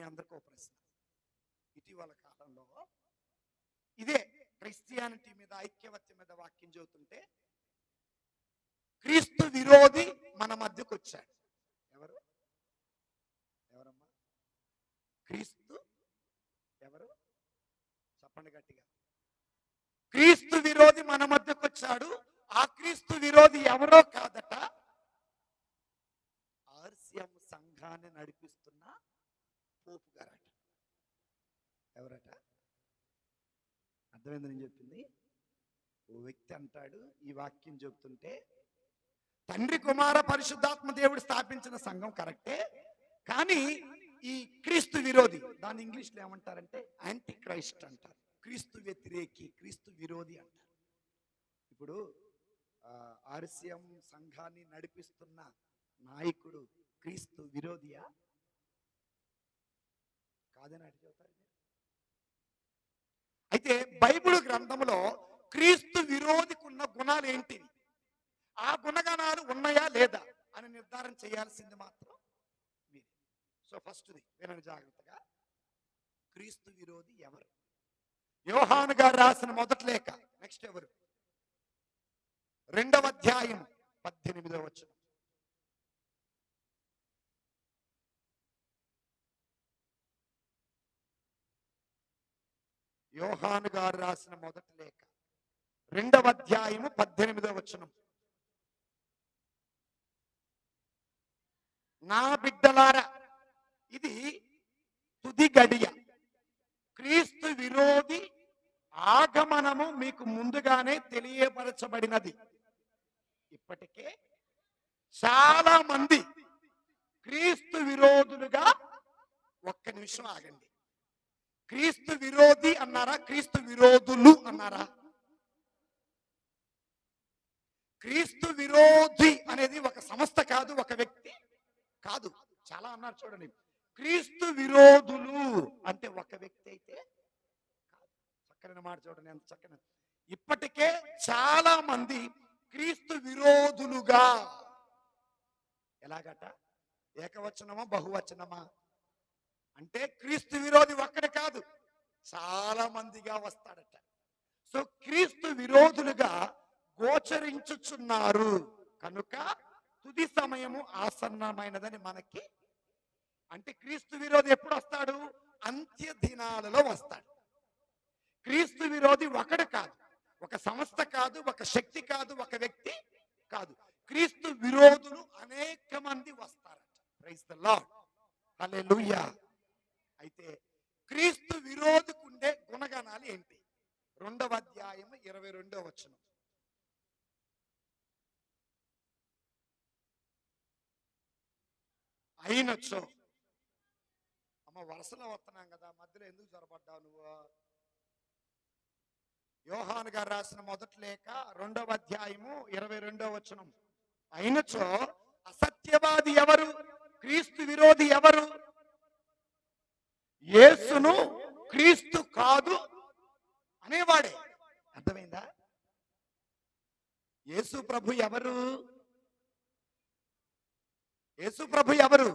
మీ అందరికీ ఒక ప్రశ్న. ఇటీవల కాలంలో ఇదే క్రిస్టియానిటీ మీద ఐక్యవత్యం మీద వాక్యం చెబుతుంటే క్రీస్తు విరోధి మన మధ్యకు వచ్చాడు. ఎవరు? ఎవరమ్మా? క్రీస్తు? ఎవరు? చెప్పండి గట్టిగా. క్రీస్తు విరోధి మన మధ్యకు వచ్చాడు. ఆ క్రీస్తు విరోధి ఎవరో కాదట. ఆర్సిఎం సంఘాన్ని నడిపిస్తున్న పోపు గారట. ఎవరట? అర్థమైంది నేను చెప్పింది? ఓ వ్యక్తి అంటాడు ఈ వాక్యం చెబుతుంటే తండ్రి కుమార పరిశుద్ధాత్మ దేవుడు స్థాపించిన సంఘం కరెక్టే కానీ ఈ క్రీస్తు విరోధి దాన్ని ఇంగ్లీష్లో ఏమంటారంటే యాంటీ క్రైస్ట్ అంటారు. క్రీస్తు వ్యతిరేకి క్రీస్తు విరోధి అంటారు. ఇప్పుడు ఆర్సిఎం సంఘాన్ని నడిపిస్తున్న నాయకుడు క్రీస్తు విరోధియా? కాదని అటు చెబుతారు మీరు. అయితే బైబిల్ గ్రంథంలో క్రీస్తు విరోధికి ఉన్న గుణాలు ఏంటివి ఆ గుణగణాలు ఉన్నాయా లేదా అని నిర్ధారణ చేయాల్సింది మాత్రం మీరు. సో ఫస్ట్ది వినండి జాగ్రత్తగా. క్రీస్తు విరోధి ఎవరు? యోహాను గారు రాసిన మొదటి లేఖ నెక్స్ట్ ఎవరు? రెండవ అధ్యాయం పద్దెనిమిదవ వచనం. యోహాను గారు రాసిన మొదటి లేఖ. రెండవ అధ్యాయము పద్దెనిమిదవ వచనం. నా బిడ్డలార ఇది తుది గడియ. క్రీస్తు విరోధి ఆగమనము మీకు ముందుగానే తెలియపరచబడినది. ఇప్పటికే చాలా మంది క్రీస్తు విరోధులుగా ఒక్క నిమిషం ఆగండి. క్రీస్తు విరోధి అన్నారా? క్రీస్తు విరోధులు అన్నారా? క్రీస్తు విరోధి అనేది ఒక సంస్థ కాదు ఒక వ్యక్తి కాదు. చాలా అన్నారు చూడండి. క్రీస్తు విరోధులు అంటే ఒక వ్యక్తి అయితే కాదు. చక్కని మాట చూడండి ఎంత చక్కని. ఇప్పటికే చాలా మంది క్రీస్తు విరోధులుగా. ఎలాగట? ఏకవచనమా? బహువచనమా? అంటే క్రీస్తు విరోధి ఒక్కడే కాదు చాలా మందిగా వస్తాడట. సో క్రీస్తు విరోధులుగా గోచరించుచున్నారు. కనుక తుది సమయము ఆసన్నమైనదని మనకి అంటే క్రీస్తు విరోధి ఎప్పుడు వస్తాడు? అంత్య దినాలలో వస్తాడు. క్రీస్తు విరోధి ఒకడు కాదు ఒక సంస్థ కాదు ఒక శక్తి కాదు ఒక వ్యక్తి కాదు. క్రీస్తు విరోధులు అనేక మంది వస్తారట. ప్రైజ్ ద లార్డ్ హల్లెలూయా అయితే క్రీస్తు విరోధకుండే గుణగణాలు ఏంటి? రెండవ అధ్యాయం ఇరవై రెండవ వచనం. అయినచ్చో అమ్మ వరుసలో వస్తున్నాం కదా మధ్యలో ఎందుకు చొరబడ్డావు నువ్వు? యోహాన్ గారు రాసిన మొదటి లేఖ రెండవ అధ్యాయము ఇరవై రెండవ వచనం. అయినచో అసత్యవాది ఎవరు? క్రీస్తు విరోధి ఎవరు? యేసును క్రీస్తు కాదు అనేవాడే. అర్థమైందా? యేసు ప్రభు ఎవరు? యేసు ప్రభు ఎవరు?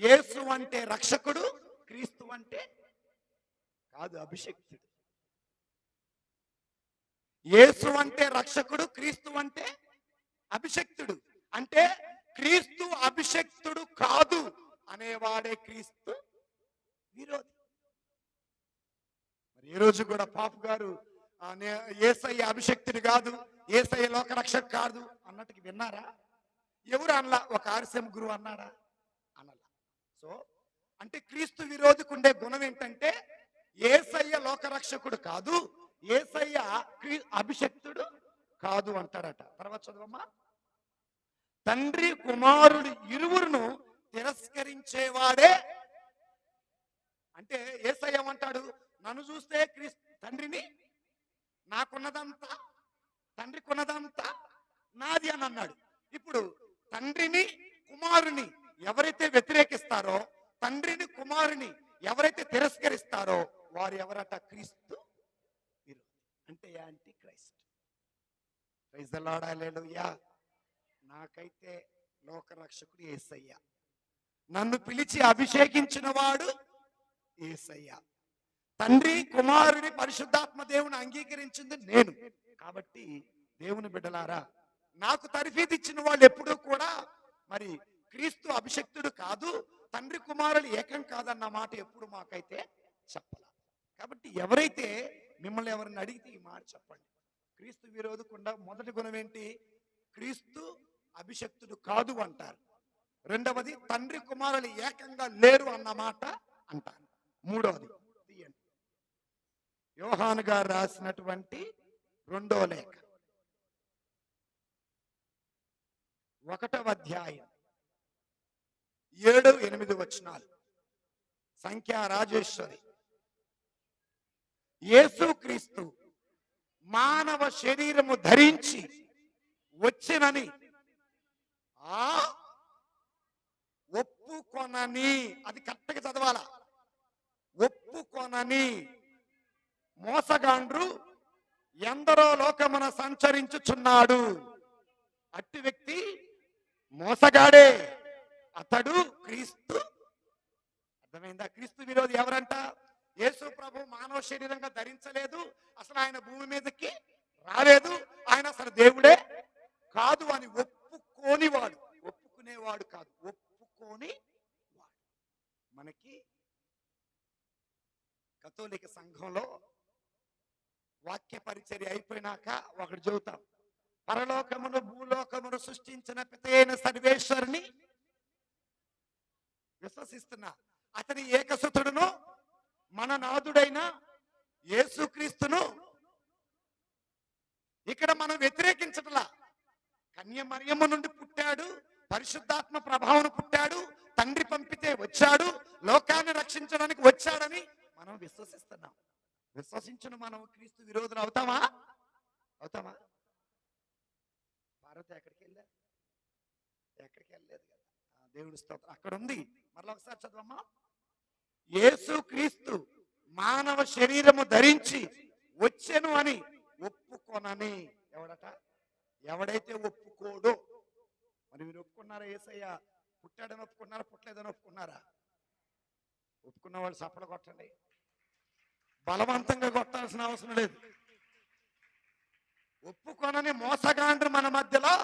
యేసు అంటే రక్షకుడు క్రీస్తు అంటే కాదు అభిషక్తుడు. యేసు అంటే రక్షకుడు క్రీస్తు అంటే అభిషక్తుడు. అంటే క్రీస్తు అభిషక్తుడు కాదు అనేవాడే క్రీస్తు విరోధి మరి ఈ రోజు కూడా పాపు గారు ఆ, ఏసయ్య అభిషక్తుడు కాదు ఏసయ్య లోకరక్షకు కాదు అన్నట్టుకి విన్నారా? ఎవరు అనలా? ఒక ఆర్సెం గురువు అన్నాడా? అనలా. సో అంటే క్రీస్తు విరోధికుండే గుణం ఏంటంటే ఏసయ్య లోకరక్షకుడు కాదు ఏసయ్య అభిషక్తుడు కాదు అంటాడట. తర్వాత చదవమ్మా. తండ్రి కుమారుడు ఇరువురును తిరస్కరించేవాడే. అంటే ఏసయ్య ఏమంటాడు? నన్ను చూస్తే క్రీస్ తండ్రిని నాకున్నదంతా తండ్రికున్నదంతా నాది అని అన్నాడు. ఇప్పుడు తండ్రిని కుమారుని ఎవరైతే వ్యతిరేకిస్తారో తండ్రిని కుమారుని ఎవరైతే తిరస్కరిస్తారో వారు ఎవరట? క్రీస్తు అంటే యాంటీ క్రైస్ట్. ప్రైజ్ యా నాకైతే లోకరక్షకుడు ఏసయ్య. నన్ను పిలిచి అభిషేకించిన వాడు ఏసయ్య. తండ్రి కుమారుని పరిశుద్ధాత్మ దేవుని అంగీకరించింది నేను. కాబట్టి దేవుని బిడ్డలారా నాకు తరఫీదు ఇచ్చిన వాళ్ళు ఎప్పుడూ కూడా మరి క్రీస్తు అభిషక్తుడు కాదు తండ్రి కుమారులు ఏకం కాదన్న మాట ఎప్పుడు మాకైతే చెప్పాల. కాబట్టి ఎవరైతే మిమ్మల్ని ఎవరిని అడిగితే ఈ మాట చెప్పండి. క్రీస్తు విరోధకుండా మొదటి గుణం ఏంటి? క్రీస్తు అభిషక్తుడు కాదు అంటారు. రెండవది తండ్రి కుమారులు ఏకంగా లేరు అన్న మాట అంటారు. మూడవది యోహాను గారు రాసినటువంటి రెండో లేఖ. ఒకటవ అధ్యాయం. ఏడు ఎనిమిది వచనాలు. సంఖ్యా రాజేశ్వరి. యేసుక్రీస్తు మానవ శరీరము ధరించి వచ్చినని ఆ ఒప్పుకొనని. అది కరెక్ట్గా చదవాలా? ఒప్పుకొనని. మోసగాండ్రు ఎందరో లోకమున సంచరించుచున్నాడు. అట్టి వ్యక్తి మోసగాడే. అతడు క్రీస్తు. అర్థమైందా? క్రీస్తు విరోధి ఎవరంట? యేసు ప్రభు మానవ శరీరంగా ధరించలేదు. అసలు ఆయన భూమి మీదకి రాలేదు. ఆయన అసలు దేవుడే కాదు అని ఒప్పుకోనివాడు. ఒప్పుకునేవాడు కాదు. ఒప్పుకోని వాడు. మనకి కథోలిక సంఘంలో వాక్య పరిచర్య అయిపోయినాక ఒకటి చెబుతాం పరలోకమును భూలోకమును సృష్టించిన పితైన సర్వేశ్వరుని విశ్వసిస్తున్నా. అతని ఏకసుతుడును మన నాదుడైన యేసుక్రీస్తును ఇక్కడ మనం వ్యతిరేకించటలా. కన్య మరియమ్మ నుండి పుట్టాడు పరిశుద్ధాత్మ ప్రభావం పుట్టాడు తండ్రి పంపితే వచ్చాడు లోకాన్ని రక్షించడానికి వచ్చాడని మనం విశ్వసిస్తున్నాం. విశ్వసించిన మనం క్రీస్తు విరోధులు అవుతామా? అవుతామా? భారత్ ఎక్కడికి వెళ్ళా? ఎక్కడికి వెళ్ళలేదు కదా. ఆ, దేవుడి స్తోత్రం అక్కడ ఉంది. మరలా ఒకసారి చదవమ్మా. యేసు క్రీస్తు మానవ శరీరము ధరించి వచ్చెను అని ఒప్పుకొనని. ఎవడట? ఎవడైతే ఒప్పుకోడు. మరి మీరు ఒప్పుకున్నారా ఏసయ్య? పుట్టాడని ఒప్పుకున్నారా? పుట్టలేదని ఒప్పుకున్నారా? ఒప్పుకున్న వాళ్ళు చప్పలు కొట్టండి. బలవంతంగా కొట్టాల్సిన అవసరం లేదు. ఒప్పుకొనని మోసగాండ్రు మన మధ్యలో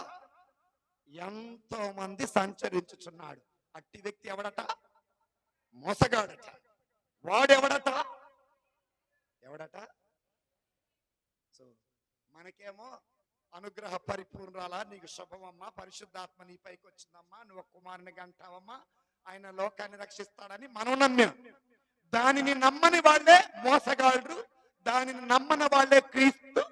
ఎంతో మంది సంచరించుచున్నాడు. అట్టి వ్యక్తి ఎవడట? మోసగాడట. వాడెవడట? ఎవడట? సో మనకేమో అనుగ్రహ పరిపూర్ణాల నీకు శుభమమ్మా పరిశుద్ధాత్మ నీ పైకి వచ్చిందమ్మా నువ్వు కుమారుని గంటావమ్మా ఆయన లోకాన్ని రక్షిస్తాడని మనం నమ్మాం. దానిని నమ్మని వాళ్ళే మోసగాళ్ళు దానిని నమ్మని వాళ్ళే క్రీస్తు.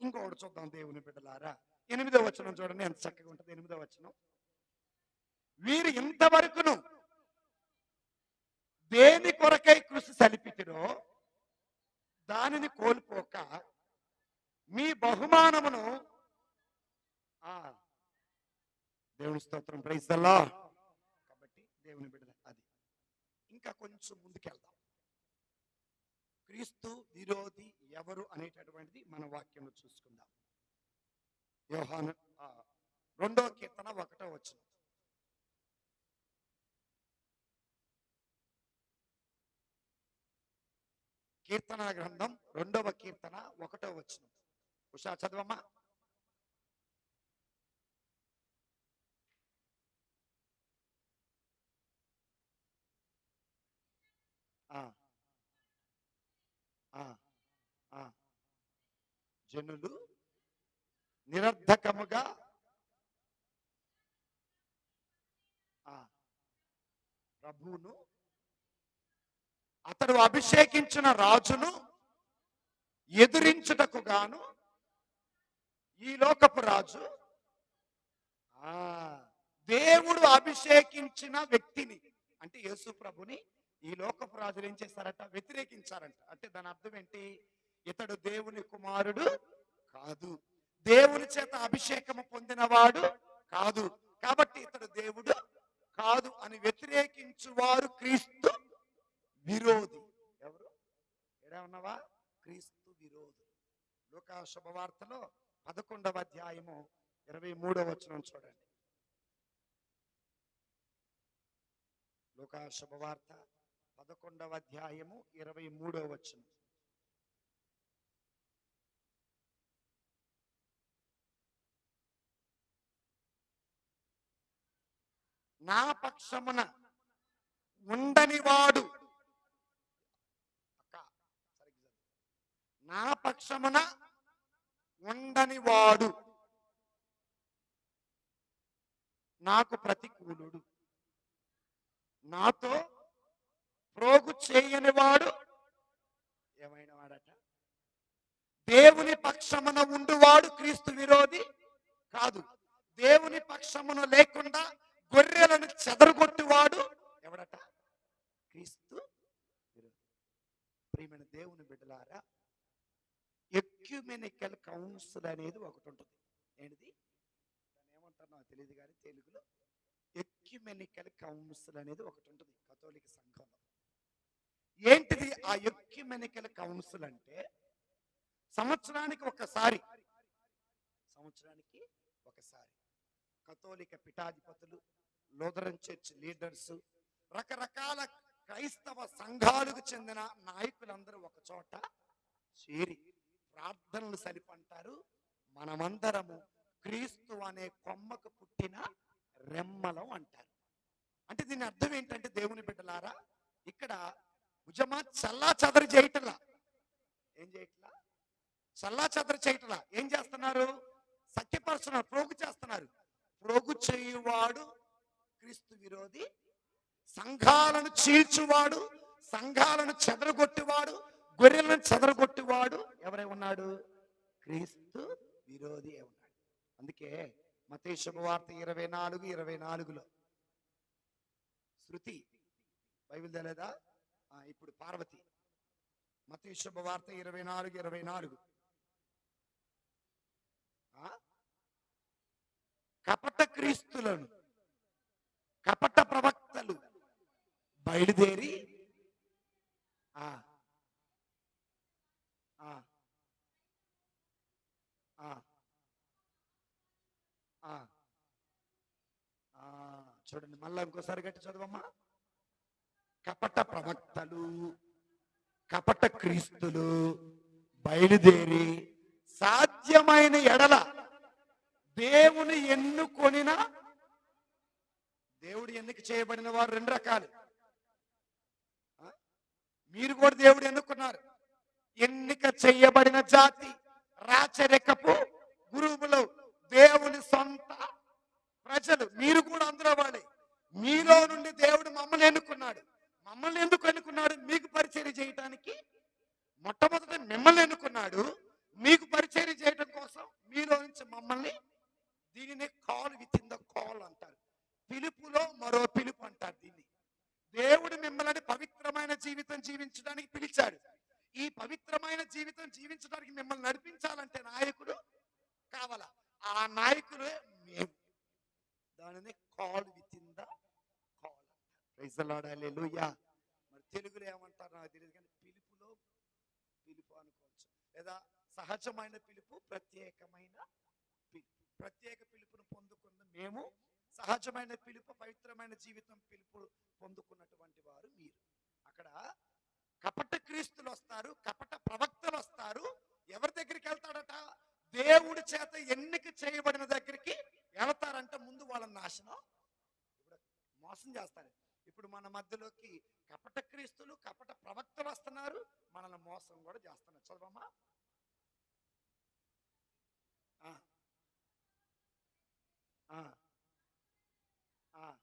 ఇంకొకటి చూద్దాం దేవుని బిడ్డలారా. ఎనిమిదో వచనం చూడండి ఎంత చక్కగా ఉంటుంది. ఎనిమిదో వచనం. వీరు ఇంతవరకును దేని కొరకై కృషి సలిపితిరో దానిని కోల్పోక మీ బహుమానమును ఆ దేవుని స్తోత్రం. ప్రైజ్ అల్లా కాబట్టి దేవుని బిడ్డ ఇంకా కొంచెం ముందుకెళ్దాం. క్రీస్తు విరోధి ఎవరు అనేటటువంటిది మన వాక్యంలో చూసుకుందాం. యోహాను రెండో కీర్తన ఒకటో వచ్చిన కీర్తన గ్రంథం రెండవ కీర్తన ఒకటో వచ్చిన ఉషా చదవమ్మా. జనులు నిరర్ధకముగా ఆ, ప్రభువును అతడు అభిషేకించిన రాజును ఎదురించుటకు గాను ఈ లోకపు రాజు ఆ దేవుడు అభిషేకించిన వ్యక్తిని అంటే యేసు ప్రభుని ఈ లోకపు రాజులు ఏం చేశారట వ్యతిరేకించారంట. అంటే దాని అర్థం ఏంటి? ఇతడు దేవుని కుమారుడు కాదు. దేవుని చేత అభిషేకము పొందినవాడు కాదు. కాబట్టి ఇతడు దేవుడు కాదు అని వ్యతిరేకించువారు క్రీస్తు విరోధి. ఎవరు? ఎడా ఉన్నావా? క్రీస్తు విరోధి. లోకా శుభవార్తలో పదకొండవ అధ్యాయము ఇరవై మూడవ వచనం చూడండి. లోకా శుభవార్త పదకొండవ అధ్యాయము ఇరవై మూడవ వచనం. నా పక్షమున ఉండని వాడు నా పక్షమున ఉండని వాడు నాకు ప్రతికూలుడు. నాతో ప్రోగు చేయని వాడు ఏమైన వాడట? దేవుని పక్షమున ఉండువాడు క్రీస్తు విరోధి కాదు. దేవుని పక్షమున లేకుండా గొర్రెలను చెదరగొట్టువాడు ఎవడట? క్రీస్తు విరోధి. ప్రియమైన దేవుని బిడ్డలారా ఎక్యుమెనికల్ కౌన్సిల్ అనేది ఒకటి ఉంటుంది. ఏంటిది? దాన్ని ఏమంటారు తెలియదు కానీ తెలుగులో ఎక్యుమెనికల్ కౌన్సిల్ అనేది ఒకటి ఉంటుంది. కథోలిక సంఘంలో. ఏంటిది ఆ ఎక్యుమెనికల్ కౌన్సిల్ అంటే? సంవత్సరానికి ఒకసారి. సంవత్సరానికి ఒకసారి. కథోలిక పిఠాధిపతులు లూథరన్ చర్చ్ లీడర్స్ రకరకాల క్రైస్తవ సంఘాలకు చెందిన నాయకులందరూ ఒక చోట చేరి ప్రార్థనలు సరిపంటారు. మనమందరము క్రీస్తు అనే కొమ్మకు పుట్టిన రెమ్మలం అంటారు. అంటే దీని అర్థం ఏంటంటే దేవుని బిడ్డలారా ఇక్కడ భుజమా చల్లా చదరి చేయటలా. ఏం చేయట్లా? చల్లా చదరి చేయటలా. ఏం చేస్తున్నారు? సత్యపరుస్తున్నారు ప్రోగు చేస్తున్నారు. ప్రోగు చేయువాడు క్రీస్తు విరోధి. సంఘాలను చీల్చువాడు సంఘాలను చెదరగొట్టువాడు గొర్రెలను చెదరగొట్టివాడు ఎవరై ఉన్నాడు? క్రీస్తు విరోధి ఉన్నాడు. అందుకే మతే శుభవార్త ఇరవై నాలుగు ఇరవై నాలుగులో. శృతి బైబిల్ తెలియదా ఇప్పుడు పార్వతి. మత శుభవార్త ఇరవై నాలుగు ఇరవై నాలుగు కపట క్రీస్తులను కపట ప్రవక్తలు బయలుదేరి ఆ చూడండి మళ్ళీ ఇంకోసారి గట్టి చదవమ్మా. కపట ప్రవక్తలు కపట క్రీస్తులు బయలుదేరి సాధ్యమైన ఎడల దేవుని ఎన్నుకొనిన దేవుడు ఎన్నిక చేయబడిన వారు రెండు రకాలు. మీరు కూడా దేవుడు ఎన్నుకున్నారు. ఎన్నిక చేయబడిన జాతి రాచరికపు గురువులు దేవుని సొంత ప్రజలు. మీరు కూడా అందులో వాళ్ళే మీలో నుండి దేవుడు మమ్మల్ని ఎన్నుకున్నాడు. మమ్మల్ని ఎందుకు ఎన్నుకున్నాడు? మీకు పరిచయం చేయటానికి? మొట్టమొదట మిమ్మల్ని ఎన్నుకున్నాడు. మీకు పరిచయం చేయడం కోసం మీలో నుంచి మమ్మల్ని దీనిని call within the call అంటారు. పిలుపులో మరో పిలుపు అంటారు దీన్ని. దేవుడు మిమ్మల్ని పవిత్రమైన జీవితం జీవించడానికి పిలిచాడు. ఈ పవిత్రమైన జీవితం జీవించడానికి మిమ్మల్ని నడిపించాలంటే నాయకుడు కావాలా? ఆ నాయకుడు మేము. దానిని కాల్ విత్ ఇన్ ద ప్రైజలాడాలి మరి తెలుగులో ఏమంటారు నాకు తెలియదు కానీ పిలుపులో పిలుపు అనుకోవచ్చు. లేదా సహజమైన పిలుపు ప్రత్యేకమైన పిలుపు. ప్రత్యేక పిలుపును పొందుకున్న మేము సహజమైన పిలుపు పవిత్రమైన జీవితం పిలుపు పొందుకున్నటువంటి వారు మీరు. అక్కడ కపట క్రీస్తులు వస్తారు కపట ప్రవక్తలు వస్తారు. ఎవరి దగ్గరికి వెళ్తాడట? దేవుడి చేత ఎన్నిక చేయబడిన దగ్గరికి వెళతారంట. ముందు వాళ్ళ నాశనం. ఇప్పుడు మోసం చేస్తారు. మన మధ్యలోకి కపట క్రీస్తులు కపట ప్రవక్తలు వస్తున్నారు. మనల్ని మోసం కూడా చేస్తున్నారు. చదవమ్మా. ఆ.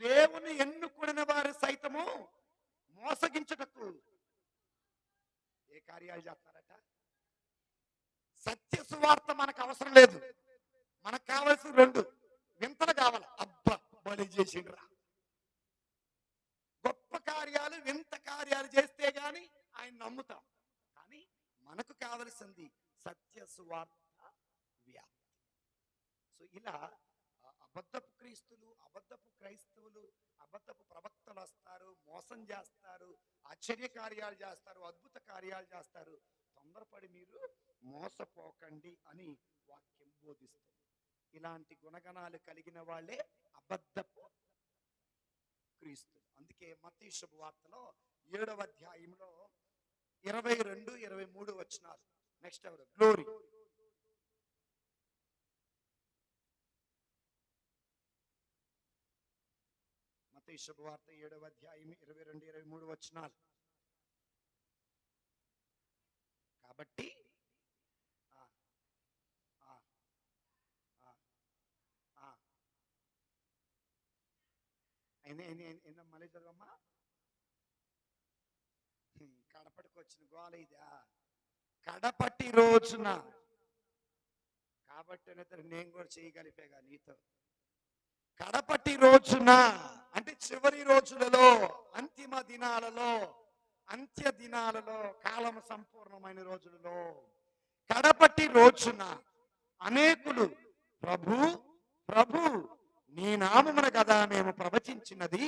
దేవుని ఎన్నుకున్న వారు సైతము మోసగించుటకు ఏ కార్యాలు చేస్తారట సత్య సువార్త మనకు అవసరం లేదు. మనకు కావాల్సిన రెండు. వింతలు కావాలి. అబ్బా బలి చేసిండ్రా. గొప్ప కార్యాలు వింత కార్యాలు చేస్తే గాని ఆయన నమ్ముతాం. కానీ మనకు కావలసింది సత్య సువార్త వ్యాప్తి. సో ఇలా అబద్ధపు క్రీస్తులు అబద్ధపు క్రైస్తవులు అబద్ధపు ప్రవక్తలు వస్తారు మోసం చేస్తారు ఆశ్చర్య కార్యాలు చేస్తారు అద్భుత కార్యాలు చేస్తారు. తొందరపడి మీరు మోసపోకండి అని వాక్యం బోధిస్తుంది. ఇలాంటి గుణగణాలు కలిగిన వాళ్ళే అబద్ధపు అందుకే మతీ శుభవార్తలో ఏడవ అధ్యాయంలో ఇరవై రెండు ఇరవై మూడు వచ్చినారు. నెక్స్ట్ ఎవరు? గ్లోరీ మతీ శుభవార్త ఏడవ అధ్యాయం ఇరవై రెండు ఇరవై మూడు వచ్చినారు. కాబట్టి ఆ, ఆ, ఆ, ఆ. ఎన్న మళ్ళీ చదవమ్మా కడపటికి వచ్చిన గోల ఇదా. కడపటి రోజున. కాబట్టి అనేది నేను కూడా చేయగలిపేగా నీతో. కడపటి రోజున అంటే చివరి రోజులలో అంతిమ దినాలలో అంత్య దినాలలో కాలం సంపూర్ణమైన రోజులలో కడపటి రోజున అనేకులు ప్రభు ప్రభు నీ నామమున కదా మేము ప్రవచించినది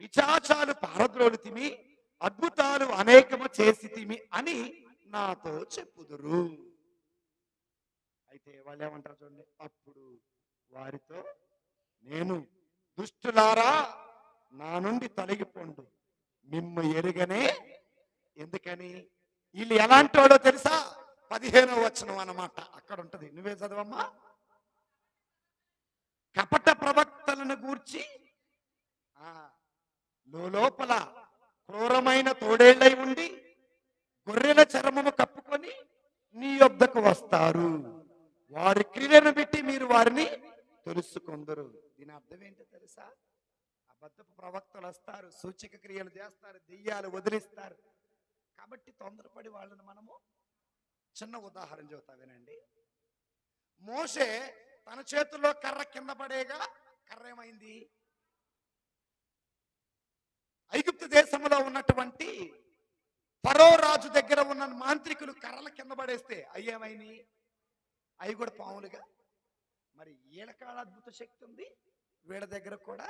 విచాచాలు పారద్రోలుతిమి అద్భుతాలు అనేకము చేసితిమి అని నాతో చెప్పుదురు. అయితే వాళ్ళు ఏమంటారు చూడండి అప్పుడు వారితో నేను దుష్టులారా నా నుండి తొలగిపోండు మిమ్మ ఎరుగనే ఎందుకని? వీళ్ళు ఎలాంటి వాడో తెలుసా? పదిహేనో వచనం అన్నమాట. అక్కడ ఉంటది. నువ్వే చదవమ్మా? కపట ప్రవక్తలను గూర్చి లోపల క్రూరమైన తోడేళ్ళై ఉండి గొర్రెల చర్మము కప్పుకొని నీ యొద్దకు వస్తారు. వారి క్రియలను పెట్టి మీరు వారిని తెలుసుకొందరు. దీని అర్థం ఏంటో తెలుసా? అబద్ధపు ప్రవక్తలు వస్తారు సూచిక క్రియలు చేస్తారు దెయ్యాలు వదిలిస్తారు. కాబట్టి తొందరపడి వాళ్ళని మనము చిన్న ఉదాహరణ చెబుతా వినండి. మోషే తన చేతుల్లో కర్ర కింద పడేగా కర్ర ఏమైంది? ఐగుప్తు దేశంలో ఉన్నటువంటి పరో రాజు దగ్గర ఉన్న మాంత్రికులు కర్రల కింద పడేస్తే అయ్యేమైంది? అవి కూడా పాములుగా. మరి ఈడకాడ అద్భుత శక్తి ఉంది. వీళ్ళ దగ్గర కూడా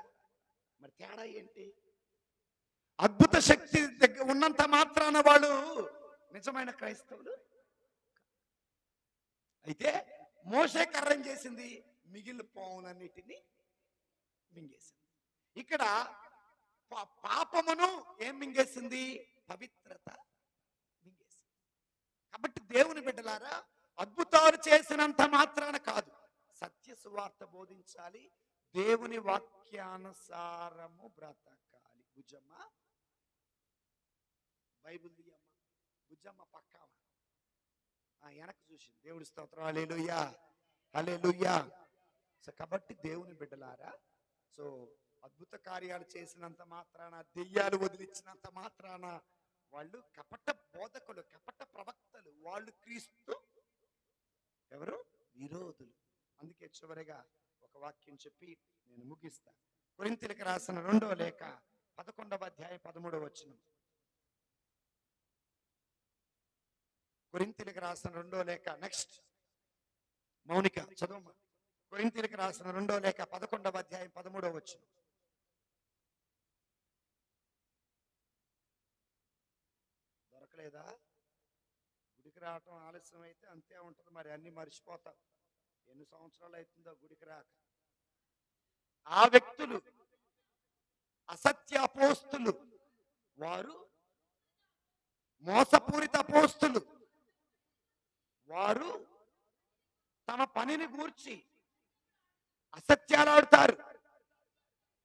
మరి తేడా ఏంటి? అద్భుత శక్తి దగ్గర ఉన్నంత మాత్రాన వాళ్ళు నిజమైన క్రైస్తవులు. అయితే మోసే కర్రం చేసింది మిగిలిన పావులన్నిటినీ మింగేసింది. ఇక్కడ పాపమును ఏం మింగేసింది? పవిత్రత మింగేసింది. కాబట్టి దేవుని బిడ్డలారా అద్భుతాలు చేసినంత మాత్రాన కాదు. సత్య సువార్త బోధించాలి. దేవుని వాక్యానుసారము బ్రతకాలి. భుజమ్మ? బైబుల్ అమ్మ భుజమ్మ పక్కామ ఆ వెనక్కి చూసింది దేవుడి స్తోత్రం. హల్లెలూయా. హల్లెలూయా. సో కాబట్టి దేవుని బిడ్డలారా సో అద్భుత కార్యాలు చేసినంత మాత్రాన దెయ్యాలు వదిలించినంత మాత్రాన వాళ్ళు కపట బోధకులు కపట ప్రవక్తలు. వాళ్ళు క్రీస్తు ఎవరు? విరోధులు. అందుకే చివరిగా ఒక వాక్యం చెప్పి నేను ముగిస్తా. కొరింతలకు రాసిన రెండో లేఖ పదకొండవ అధ్యాయం పదమూడవ వచ్చిన కొరింతలకు రాసిన రెండో లేఖ నెక్స్ట్. మౌనిక చదువు కొరింతలకు రాసిన రెండో లేఖ పదకొండవ అధ్యాయం పదమూడవ వచ్చిన దొరకలేదా గుడికి రావటం ఆలస్యం అయితే అంతే ఉంటుంది. మరి అన్ని మర్చిపోతాం. ఎన్ని సంవత్సరాలు అవుతుందో గుడికి రాక. ఆ వ్యక్తులు అసత్య అపోస్తులు వారు మోసపూరిత అపోస్తులు వారు తమ పనిని గూర్చి అసత్యాలాడుతారు.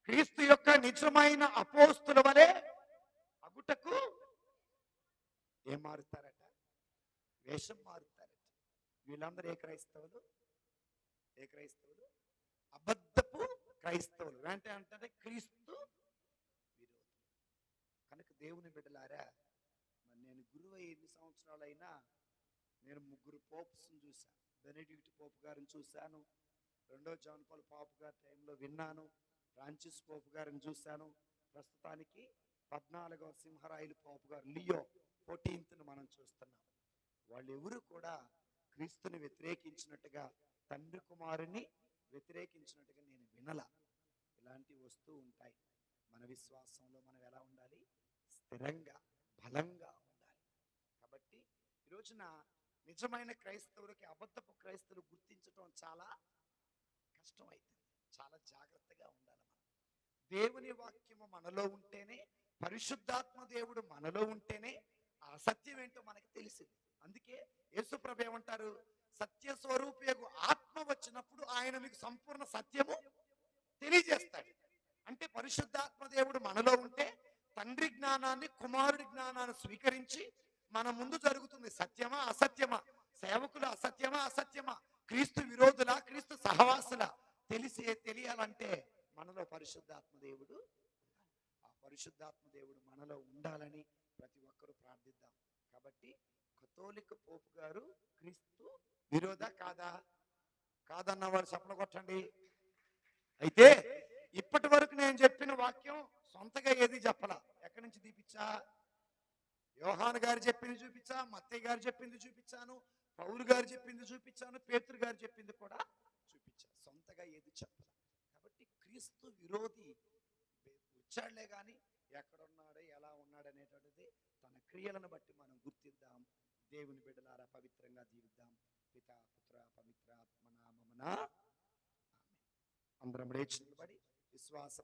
క్రీస్తు యొక్క నిజమైన అపోస్తుల వలె అగుటకు ఏం మారుతారట వేషం మారుతారట వీళ్ళందరూ ఏ క్రైస్తవులు? ఏ క్రైస్తవులు? అబద్ధపు క్రైస్తవులు. అంటే అంటే క్రీస్తు విరోధులు. కనుక దేవుని బిడ్డలారా మరి నేను గురువు ఎన్ని సంవత్సరాలైనా నేను ముగ్గురు పోప్స్ని చూశాను బెనడిక్ట్ పోపు గారిని చూశాను. రెండో జాన్ పాల్ పాప్ గారి టైంలో విన్నాను. ఫ్రాన్సిస్ పోపు గారిని చూశాను. ప్రస్తుతానికి పద్నాలుగవ సింహరాయలు పోపు గారు లియో. ఫోర్టీన్త్ను మనం చూస్తున్నాం. వాళ్ళు ఎవరు కూడా క్రీస్తుని వ్యతిరేకించినట్టుగా తండ్రి కుమారుని వ్యతిరేకించినట్టుగా నేను వినల. ఇలాంటివి వస్తూ ఉంటాయి. మన విశ్వాసంలో మనం ఎలా ఉండాలి? స్థిరంగా బలంగా ఉండాలి. కాబట్టి ఈ రోజున నిజమైన క్రైస్తవులకి అబద్ధపు క్రైస్తవులు గుర్తించడం చాలా కష్టమవుతుంది చాలా జాగ్రత్తగా ఉండాలి మనం. దేవుని వాక్యము మనలో ఉంటేనే పరిశుద్ధాత్మ దేవుడు మనలో ఉంటేనే ఆ సత్యం ఏంటో మనకి తెలిసింది. అందుకే యేసుప్రభ ఏమంటారు? సత్య స్వరూపకు ఆత్మ వచ్చినప్పుడు ఆయన మీకు సంపూర్ణ సత్యము తెలియజేస్తాడు. అంటే పరిశుద్ధాత్మ దేవుడు మనలో ఉంటే తండ్రి జ్ఞానాన్ని కుమారుడి జ్ఞానాన్ని స్వీకరించి మన ముందు జరుగుతుంది సత్యమా అసత్యమా? సేవకులు అసత్యమా అసత్యమా? క్రీస్తు విరోధుల క్రీస్తు సహవాసుల? తెలిసే తెలియాలంటే మనలో పరిశుద్ధాత్మ దేవుడు ఆ పరిశుద్ధాత్మ దేవుడు మనలో ఉండాలని ప్రతి ఒక్కరూ ప్రార్థిద్దాం. కాబట్టి కథోలిక పోపు గారు క్రీస్తు విరోధ కాదా? కాదన్న వారు చప్పలు కొట్టండి. అయితే ఇప్పటి వరకు నేను చెప్పిన వాక్యం సొంతగా ఏది చెప్పలా? ఎక్కడి నుంచి తీపిచ్చా యోహాన్ గారు చెప్పింది చూపించా? మత్తయ్య గారు చెప్పింది చూపించాను? పౌరు గారు చెప్పింది చూపించాను? పేతురు గారు చెప్పింది కూడా చూపించా. సొంతగా ఏది చెప్పలా? కాబట్టి క్రీస్తు విరోధి వచ్చాడులే కానీ ఎక్కడున్నాడో ఎలా ఉన్నాడు అనేటువంటిది తన క్రియలను బట్టి మనం గుర్తిద్దాం. దేవుని బిడ్డలారా పవిత్రంగా జీవిద్దాం. పితా పుత్ర పవిత్ర ఆత్మ నామమున అందరం లేచి నిలబడి విశ్వాస